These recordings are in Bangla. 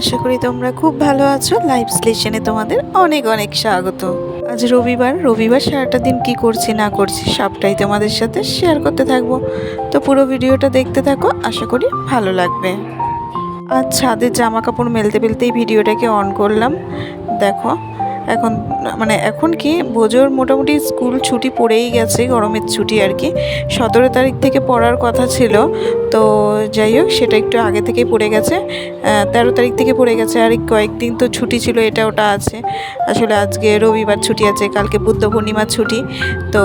আশা করি তোমরা খুব ভালো আছো। লাইভ স্টেশনে তোমাদের অনেক অনেক স্বাগত। আজ রবিবার রবিবার সারাটা দিন কি করছি, না করছি সবটাই তোমাদের সাথে শেয়ার করতে থাকব। তো পুরো ভিডিওটা দেখতে থাকো, আশা করি ভালো লাগবে। আর ছাদের জামা কাপড় মেলতে মেলতেই ভিডিওটাকে অন করলাম। দেখো এখন মানে এখন কি বোঝোর মোটামুটি স্কুল ছুটি পড়েই গেছে, গরমের ছুটি আর কি। সতেরো তারিখ থেকে পড়ার কথা ছিল, তো যাই হোক, সেটা একটু আগে থেকেই পড়ে গেছে। তেরো তারিখ থেকে পড়ে গেছে, আর কয়েকদিন তো ছুটি ছিল, এটা ওটা আছে। আসলে আজকে রবিবার ছুটি আছে, কালকে বুদ্ধ পূর্ণিমার ছুটি। তো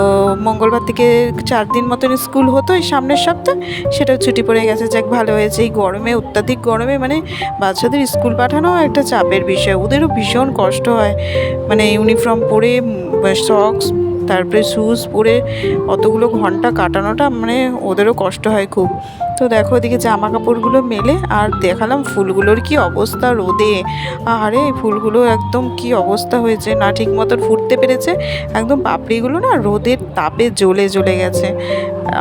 মঙ্গলবার থেকে চার দিন মতন স্কুল হতো, এই সামনের সপ্তাহ, সেটাও ছুটি পড়ে গেছে। যাক, ভালো হয়েছে, এই গরমে, অত্যাধিক গরমে মানে বাচ্চাদের স্কুল পাঠানো একটা চাপের বিষয়, ওদেরও ভীষণ কষ্ট হয়। মানে ইউনিফর্ম পরে সক্স তারপরে শুজ পরে অতগুলো ঘণ্টা কাটানোটা মানে ওদেরও কষ্ট হয় খুব। তো দেখো ওদিকে জামা কাপড়গুলো মেলে আর দেখালাম ফুলগুলোর কি অবস্থা রোদে। আরে ফুলগুলো একদম কি অবস্থা হয়েছে না ঠিক মতন ফুটতে পেরেছে। একদম পাপড়িগুলো না রোদের তাপে জ্বলে জ্বলে গেছে।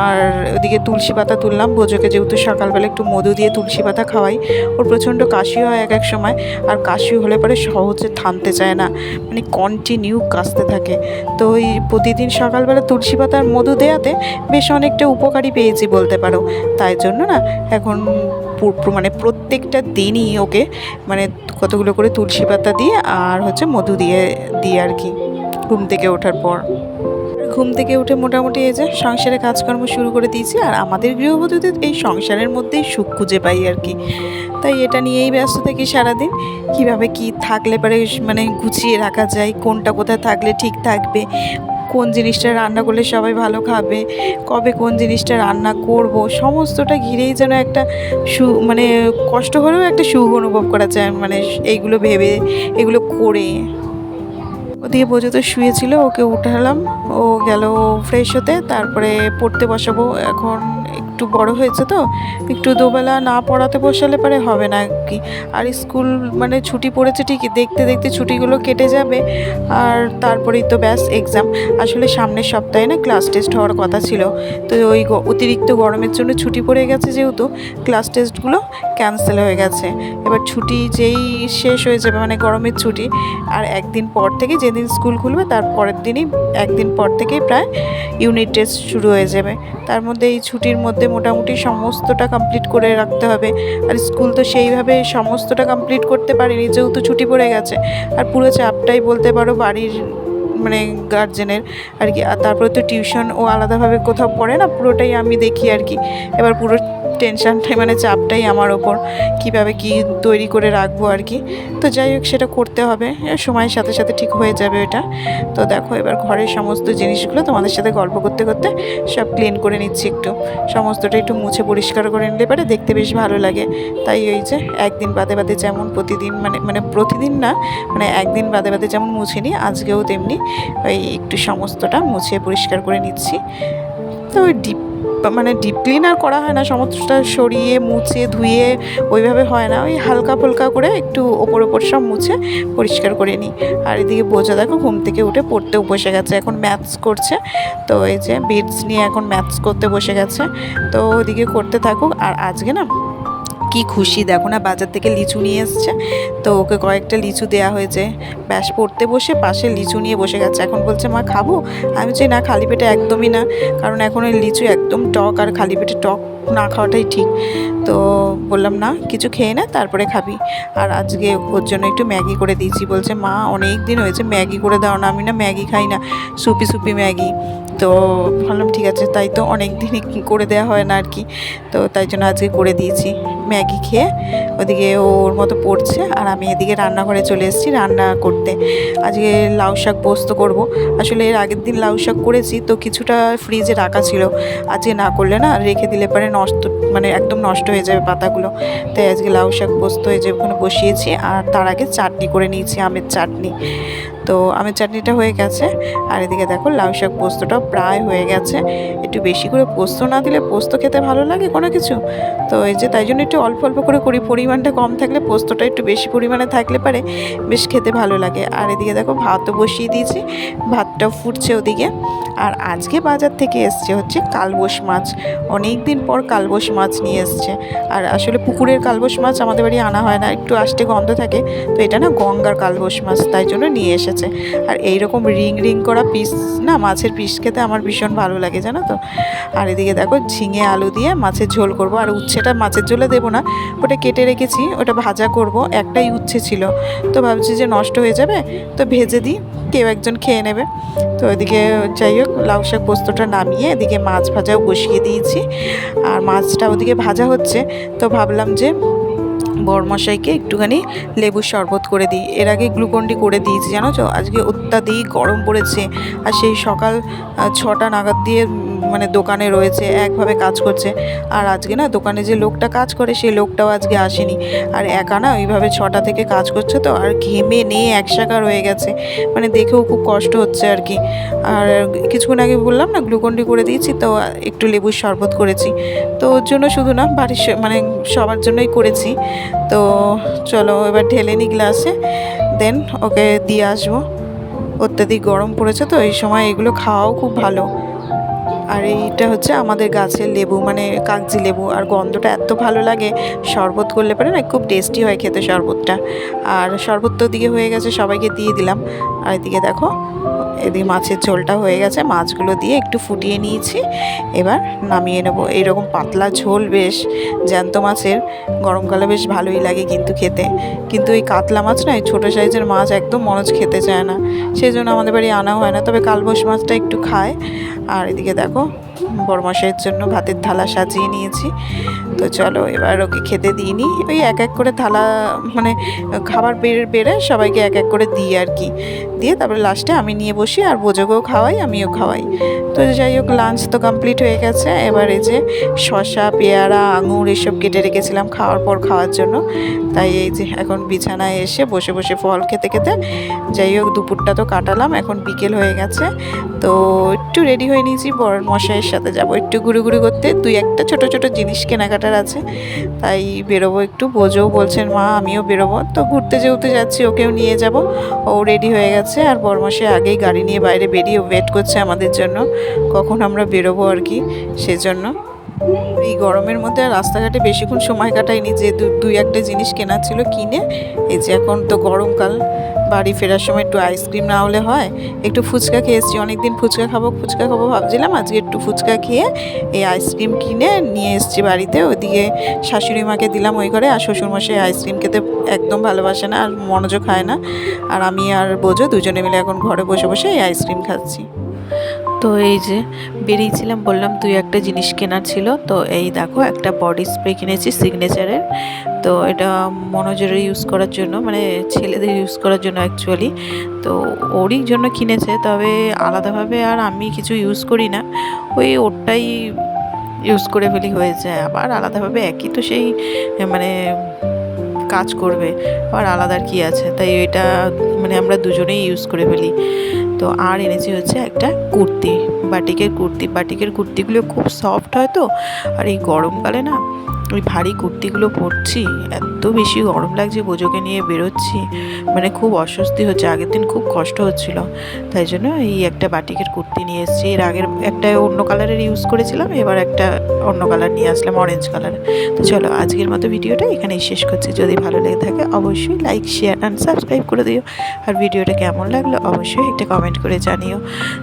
আর ওদিকে তুলসী পাতা তুললাম বোঝোকে যেহেতু সকালবেলা একটু মধু দিয়ে তুলসী পাতা খাওয়াই, ওর প্রচণ্ড কাশি হয় এক এক সময়। আর কাশি হলে পরে সহজে থামতে চায় না মানে কন্টিনিউ কাশতে থাকে। তো ওই প্রতিদিন সকালবেলা তুলসী পাতার মধু দেয়াতে বেশ অনেকটা উপকারী পেয়েছি বলতে পারো। তাই জন্য না, এখন মানে প্রত্যেকটা দিনই ওকে মানে কতগুলো করে তুলসী পাতা দিয়ে আর হচ্ছে মধু দিয়ে দিই আর কি ঘুম থেকে ওঠার পর। ঘুম থেকে উঠে মোটামুটি এই যে সংসারে কাজকর্ম শুরু করে দিয়েছি আর আমাদের গৃহবধূদের এই সংসারের মধ্যেই সুখ খুঁজে পাই আর কি। তাই এটা নিয়েই ব্যস্ত থাকি সারাদিন। কীভাবে কি থাকলে পরে মানে গুছিয়ে রাখা যায়, কোনটা কোথায় থাকলে ঠিক থাকবে কোন জিনিসটা রান্না করলে সবাই ভালো খাবে, কবে কোন জিনিসটা রান্না করব, সমস্তটা ঘিরেই যেন একটা সু মানে কষ্ট হলেও একটা সুখ অনুভব করা যায় মানে এইগুলো ভেবে, এগুলো করে। ওদিকে বোঝো তো শুয়েছিল, ওকে উঠালাম, ও গেল ফ্রেশ হতে, তারপরে পড়তে বসাবো, এখন একটু বড় হয়েছে তো, একটু দুবেলা না পড়াতে বসালে পরে হবে না কি। আর স্কুল মানে ছুটি পড়েছে ঠিকই, দেখতে দেখতে ছুটিগুলো কেটে যাবে, আর তারপরেই তো ব্যাস এক্সাম আসলে সামনের সপ্তাহে না ক্লাস টেস্ট হওয়ার কথা ছিল, তো ওই অতিরিক্ত গরমের জন্য ছুটি পড়ে গেছে যেহেতু ক্লাস টেস্টগুলো ক্যান্সেল হয়ে গেছে। এবার ছুটি যেই শেষ হয়ে যাবে মানে গরমের ছুটি, আর একদিন পর থেকে যেদিন স্কুল খুলবে তার পরের দিনই একদিন পর থেকেই প্রায় ইউনিট টেস্ট শুরু হয়ে যাবে। তার মধ্যে এই ছুটির মধ্যে মোটামুটি সমস্তটা কমপ্লিট করে রাখতে হবে। আর স্কুল তো সেইভাবে সমস্তটা কমপ্লিট করতে পারিনি, যেহেতু ছুটি পড়ে গেছে। আর পুরো চাপটাই বলতে পারো বাড়ির মানে গার্জেনের আর কি। আর তারপরে তো টিউশন ও আলাদাভাবে কোথাও পড়ে না, পুরোটাই আমি দেখি আর কি। এবার পুরো টেনশনটাই মানে চাপটাই আমার ওপর। কীভাবে কি তৈরি করে রাখব আর কি। তো যাই হোক, সেটা করতে হবে। সময়ের সাথে সাথে ঠিক হয়ে যাবে এটা। তো দেখো, এবার ঘরের সমস্ত জিনিসগুলো তোমাদের সাথে গল্প করতে করতে সব ক্লিন করে নিচ্ছি একটু। সমস্তটা একটু মুছে পরিষ্কার করে নিলে পারে দেখতে বেশ ভালো লাগে। তাই ওই যে একদিন বাদে বাদে যেমন প্রতিদিন মানে মানে প্রতিদিন না মানে একদিন বাদে বাদে যেমন মুছে নিই, আজকেও তেমনি ওই একটু সমস্তটা মুছে পরিষ্কার করে নিচ্ছি। তো ওই ডিপ মানে ডিপ ক্লিন আর করা হয় না, সমস্তটা সরিয়ে, মুছে, ধুয়ে ওইভাবে হয় না। ওই হালকা ফুলকা করে একটু ওপর ওপর সব মুছে পরিষ্কার করে নিই। আর এদিকে বোঝা, দেখো ঘুম থেকে উঠে পড়তেও বসে গেছে, এখন ম্যাথস করছে। তো এই যে বিটস নিয়ে এখন ম্যাথস করতে বসে গেছে। তো ওদিকে করতে থাকুক। আর আজকে না কি খুশি? দেখো না, বাজার থেকে লিচু নিয়ে এসছে। তো ওকে কয়েকটা লিচু দেওয়া হয়েছে। ব্যাস, পড়তে বসে পাশে লিচু নিয়ে বসে গেছে। এখন বলছে, মা, খাব? আমি বলছি, না, খালি পেটে একদমই না। কারণ এখন ওই লিচু একদম টক আর খালি পেটে টক না খাওয়াটাই ঠিক। তো বললাম, না, কিছু খেয়ে না, তারপরে খাবি। আর আজকে ওর জন্য একটু ম্যাগি করে দিয়েছি। বলছে, মা, অনেক দিন হয়েছে ম্যাগি করে দাও না, আমি না ম্যাগি খাই না, সুপি সুপি ম্যাগি। তো ভাবলাম ঠিক আছে। তাই তো অনেক দিনই করে দেওয়া হয় না আর কি। তো তাই জন্য আজকে করে দিয়েছি। ম্যাগি খেয়ে ওদিকে ওর মতো পড়ছে আর আমি এদিকে রান্নাঘরে চলে এসেছি রান্না করতে। আজকে লাউ শাক পোস্ত করব। আসলে এর আগের দিন লাউ শাক করেছি তো কিছুটা ফ্রিজে রাখা ছিল। আজকে না করলে না রেখে দিলে পরে নষ্ট মানে একদম নষ্ট হয়ে যাবে পাতাগুলো। তাই আজকে লাউ শাক পোস্ত হয়ে যে ওখানে বসিয়েছি আর তার আগে চাটনি করে নিয়েছি, আমের চাটনি। তো আমের চাটনিটা হয়ে গেছে। আর এদিকে দেখো লাউ শাক পোস্তটাও প্রায় হয়ে গেছে। একটু বেশি করে পোস্ত না দিলে পোস্ত খেতে ভালো লাগে কোনো কিছু? তো এই যে তাই জন্য একটু অল্প অল্প করে করি। পরিমাণটা কম থাকলে পোস্তটা একটু বেশি পরিমাণে থাকলে পারে, বেশ খেতে ভালো লাগে। আর এদিকে দেখো ভাতও বসিয়ে দিয়েছি ভাতটা ফুটছে ওদিকে। আর আজকে বাজার থেকে এসছে হচ্ছে কালবোস মাছ। অনেক দিন পর কালবোস মাছ নিয়ে এসছে। আর আসলে পুকুরের কালবোস মাছ আমাদের বাড়ি আনা হয় না, একটু আষ্টে গন্ধ থাকে। তো এটা না গঙ্গার কালবোস মাছ, তাই জন্য নিয়ে এসেছে। আর এই রকম রিং রিং করা পিস, না, মাছের পিস খেতে আমার ভীষণ ভালো লাগে, জানো তো? আর এদিকে দেখো, ঝিঙে আলু দিয়ে মাছের ঝোল করব। আর উচ্ছেটা মাছের ঝোলে দেবো না, ওটা কেটে রেখেছি, ওটা ভাজা করব, একটাই উচ্ছে ছিল। তো ভাবছি যে নষ্ট হয়ে যাবে, তো ভেজে দিই, কেউ একজন খেয়ে নেবে। তো এদিকে যাই হোক, লাউ শাক পোস্তটা নামিয়ে এদিকে মাছ ভাজাও বসিয়ে দিয়েছি। আর মাছটা ওদিকে ভাজা হচ্ছে, তো ভাবলাম যে বরমশাইকে একটুখানি লেবুর শরবত করে দিই। এর আগে গ্লুকন্ডি করে দিয়েছি, জানো তো? আজকে অত্যাধিক গরম পড়েছে। আর সেই সকাল ছটা নাগাদ দিয়ে মানে দোকানে রয়েছে, একভাবে কাজ করছে। আর আজকে না, দোকানে যে লোকটা কাজ করে, সেই লোকটাও আজকে আসেনি। আর একা না, ওইভাবে ছটা থেকে কাজ করছে তো, আর ঘেমে নিয়ে একসাকার হয়ে গেছে। মানে দেখেও খুব কষ্ট হচ্ছে আর কি। আর কিছুক্ষণ আগে বললাম না, গ্লুকন্ডি করে দিয়েছি, তো একটু লেবুর শরবত করেছি। তো ওর জন্য শুধু না, বাড়ির মানে সবার জন্যই করেছি। তো চলো এবার ঢেলে নি গ্লাসে, দেন ওকে দিয়ে আসব। অত্যাধিক গরম পড়েছে তো, এই সময় এগুলো খাওয়াও খুব ভালো। আর এইটা হচ্ছে আমাদের গাছের লেবু মানে কাগজি লেবু, আর গন্ধটা এত ভালো লাগে, শরবত করলে পারে না খুব টেস্টি হয় খেতে শরবতটা। আর শরবত তো দিকে হয়ে গেছে, সবাইকে দিয়ে দিলাম। আর এদিকে দেখো এদিকে মাছের ঝোলটা হয়ে গেছে, মাছগুলো দিয়ে একটু ফুটিয়ে নিয়েছি। এবার নামিয়ে নেব। এইরকম পাতলা ঝোল বেশ, জ্যান্ত মাছের গরমকালে বেশ ভালোই লাগে কিন্তু খেতে। কিন্তু এই কাতলা মাছ না, এই ছোটো সাইজের মাছ একদম মনোজ খেতে চায় না। সেই জন্য আমাদের বাড়ি আনা হয় না, তবে কালবোস মাছটা একটু খায়। আর এদিকে দেখো বড়মশাইয়ের জন্য ভাতের থালা সাজিয়ে নিয়েছি। তো চলো, এবার ওকে খেতে দিইনি ওই এক এক করে থালা মানে খাবার বেড়ে বেড়ে সবাইকে এক এক করে দিই আর কি। দিয়ে তারপরে লাস্টে আমি নিয়ে বসি আর বোঝোকেও খাওয়াই, আমিও খাওয়াই। তো যাই হোক লাঞ্চ তো কমপ্লিট হয়ে গেছে। এবার এই যে শসা, পেয়ারা, আঙুর এসব কেটে রেখেছিলাম খাওয়ার পর খাওয়ার জন্য। তাই এই যে এখন বিছানায় এসে বসে বসে ফল খেতে খেতে যাই হোক, দুপুরটা তো কাটালাম, এখন বিকেল হয়ে গেছে। তো একটু রেডি হয়ে নিয়েছি বড় মশাইয়ের সাথে যাব। একটু ঘুরে ঘুরে করতে, দুই একটা ছোট ছোট জিনিস কেনাকাটার আছে। তাই বেরোবো একটু। বোঝও বলছেন, মা, আমিও বেরোবো। তো ঘুরতে যেতে যাচ্ছি, ওকেও নিয়ে যাব। ও রেডি হয়ে গেছে। আর বরমাসে আগেই গাড়ি নিয়ে বাইরে বেরিয়ে ওয়েট করছে আমাদের জন্য। কখন আমরা বেরোবো আর কি, সেজন্য। এই গরমের মধ্যে রাস্তাঘাটে বেশিক্ষণ সময় কাটাইনি যে দুই একটা জিনিস কেনার ছিল কিনে। এই যে এখন তো গরমকাল, বাড়ি ফেরার সময় একটু আইসক্রিম না হলে হয়। একটু ফুচকা খেয়ে এসেছি, অনেকদিন ফুচকা খাব ফুচকা খাব ভাবছিলাম, আজকে একটু ফুচকা খেয়ে এই আইসক্রিম কিনে নিয়ে এসেছি বাড়িতে। ওইদিকে শাশুড়ি মাকে দিলাম ওই ঘরে, আর শ্বশুরমশাই আইসক্রিম খেতে একদম ভালোবাসে না, আর মনোযোগ খায় না। আর আমি আর বোঝো দুজনে মিলে এখন ঘরে বসে বসে এই আইসক্রিম খাচ্ছি। তো এই যে বেরিয়েছিলাম, বললাম দুই একটা জিনিস কেনার ছিল। তো এই দেখো একটা বডি স্প্রে কিনেছি সিগনেচারের তো এটা মনোজের ইউজ করার জন্য মানে ছেলেদের ইউজ করার জন্য অ্যাকচুয়ালি তো ওরই জন্য কিনেছে, তবে আলাদাভাবে আর আমি কিছু ইউজ করি না। ওই ওরটাই ইউজ করে ফেলি হয়ে যায় আবার আলাদাভাবে একই তো সেই মানে কাজ করবে। আবার আলাদার কি আছে, তাই এটা মানে আমরা দুজনেই ইউজ করে ফেলি। তো আর এনেছি হচ্ছে একটা কুর্তি। বাটিকের কুর্তি। বাটিকের কুর্তিগুলো খুব সফট হয় তো। আর এই গরমকালে না ওই ভারী কুর্তিগুলো পরছি, এত বেশি গরম লাগছে বোঝোকে নিয়ে বেরোচ্ছি মানে খুব অস্বস্তি হচ্ছে, আগের দিন খুব কষ্ট হচ্ছিল। তাই জন্য এই একটা বাটিকের কুর্তি নিয়ে এসেছি, এর আগের একটা অন্য কালারের ইউজ করেছিলাম, এবার একটা অন্য কালার নিয়ে আসলাম অরেঞ্জ কালার। তো চলো, আজকের মতো ভিডিওটা এখানেই শেষ করছি, যদি ভালো লেগে থাকে অবশ্যই লাইক শেয়ার অ্যান্ড সাবস্ক্রাইব করে দিও। আর ভিডিওটা কেমন লাগল অবশ্যই একটা কমেন্ট করে জানিও।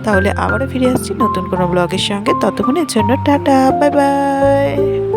তাহলে আবারও ফিরে আসছি নতুন কোনো ব্লগের সঙ্গে, ততক্ষণের জন্য টাটা বাই বাই